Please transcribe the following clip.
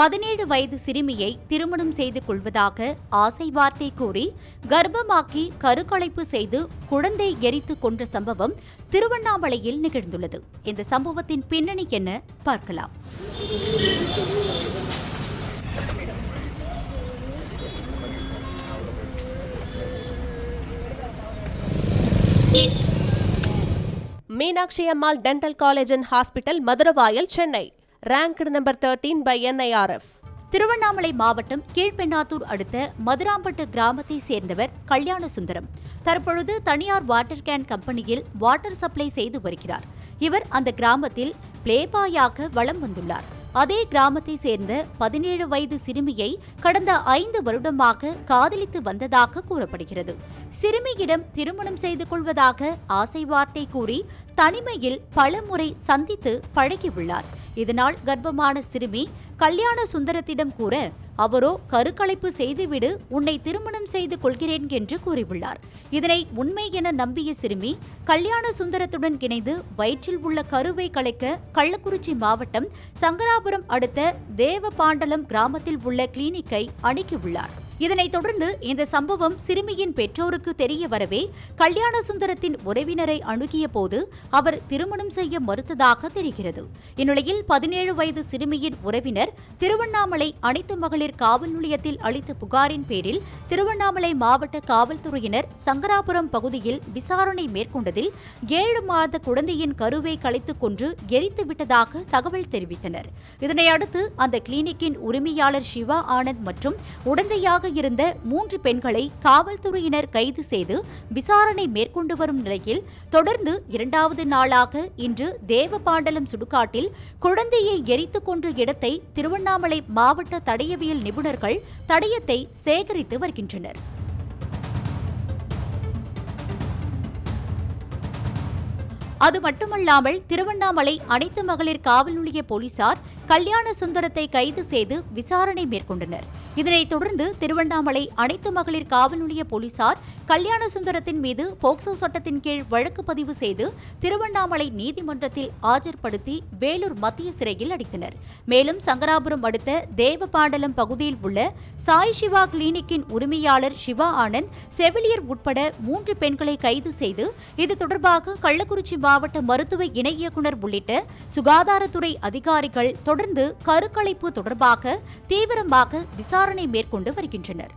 பதினேழு வயது சிறுமியை திருமணம் செய்து கொள்வதாக ஆசை வார்த்தை கூறி கர்ப்பமாக்கி கருக்கலைப்பு செய்து குழந்தை எரித்து கொன்ற சம்பவம் திருவண்ணாமலையில் நிகழ்ந்துள்ளது. இந்த சம்பவத்தின் பின்னணி என்ன? பார்க்கலாம். Meenakshi Ammal dental college and hospital Maduravoyal Chennai. Ranked number thirteen by NIRF Tiruvannamalai மாவட்டம் கீழ்பெண்ணாத்தூர் அடுத்த மதுராம்பட்டு கிராமத்தை சேர்ந்தவர் கல்யாண சுந்தரம் தற்பொழுது தனியார் வாட்டர் கேன் கம்பெனியில் வாட்டர் சப்ளை செய்து வருகிறார். இவர் அந்த கிராமத்தில் பிளேபாயாக வலம் வந்துள்ளார். அதே கிராமத்தை சேர்ந்த பதினேழு வயது சிறுமியை கடந்த ஐந்து வருடமாக காதலித்து வந்ததாக கூறப்படுகிறது. சிறுமியிடம் திருமணம் செய்து கொள்வதாக ஆசை வார்த்தை கூறி தனிமையில் பலமுறை சந்தித்து பழகியுள்ளார். இதனால் கர்ப்பமான சிறுமி கல்யாண சுந்தரத்திடம் கூற அவரோ கருக்கலைப்பு செய்துவிடு உன்னை திருமணம் செய்து கொள்கிறேன் என்று கூறியுள்ளார். இதனை உண்மை என நம்பிய சிறுமி கல்யாண சுந்தரத்துடன் இணைந்து வயிற்றில் உள்ள கருவை கலைக்க கள்ளக்குறிச்சி மாவட்டம் சங்கராபுரம் அடுத்த தேவபாண்டலம் கிராமத்தில் உள்ள கிளினிக்கை அணுகியுள்ளார். இதனைத் தொடர்ந்து இந்த சம்பவம் சிறுமியின் பெற்றோருக்கு தெரிய வரவே கல்யாண சுந்தரத்தின் உறவினரை அணுகிய போது அவர் திருமணம் செய்ய மறுத்ததாக தெரிகிறது. இந்நிலையில் பதினேழு வயது சிறுமியின் உறவினர் திருவண்ணாமலை அனைத்து மகளிர் காவல் நிலையத்தில் அளித்த புகாரின் பேரில் திருவண்ணாமலை மாவட்ட காவல்துறையினர் சங்கராபுரம் பகுதியில் விசாரணை மேற்கொண்டதில் ஏழு மாத குழந்தையின் கருவை கலைத்துக் கொன்று எரித்து விட்டதாக தகவல் தெரிவித்தனர். இதனை அடுத்து அந்த கிளினிக்கின் உரிமையாளர் சிவா ஆனந்த் மற்றும் உடந்தையாக இருந்த மூன்று பெண்களை காவல்துறையினர் கைது செய்து விசாரணை மேற்கொண்டு வரும் நிலையில் தொடர்ந்து இரண்டாவது நாளாக இன்று தேவபாண்டலம் சுடுகாட்டில் குழந்தையை எரித்துக் கொன்ற இடத்தை திருவண்ணாமலை மாவட்ட தடயவியல் நிபுணர்கள் தடயத்தை சேகரித்து வருகின்றனர். அது மட்டுமல்லாமல் திருவண்ணாமலை அனைத்து மகளிர் காவல் நிலைய போலீசார் கல்யாண சுந்தரத்தை கைது செய்து விசாரணை மேற்கொண்டனர். இதனைத் தொடர்ந்து திருவண்ணாமலை அனைத்து மகளிர் காவல் நிலைய போலீசார் கல்யாண சுந்தரத்தின் மீது போக்சோ சட்டத்தின் கீழ் வழக்கு பதிவு செய்து திருவண்ணாமலை நீதிமன்றத்தில் ஆஜர்படுத்தி வேலூர் மத்திய சிறையில் அடைத்தனர். மேலும் சங்கராபுரம் அடுத்த தேவபாண்டலம் பகுதியில் உள்ள சாய் சிவா கிளினிக்கின் உரிமையாளர் சிவா ஆனந்த் செவிலியர் உட்பட மூன்று பெண்களை கைது செய்து இது தொடர்பாக கள்ளக்குறிச்சி மாவட்ட மருத்துவ இணை இயக்குநர் உள்ளிட்ட சுகாதாரத்துறை அதிகாரிகள் தொடர்ந்து கருக்கலைப்பு தொடர்பாக தீவிரமாக விசாரணை மேற்கொண்டு வருகின்றனர்.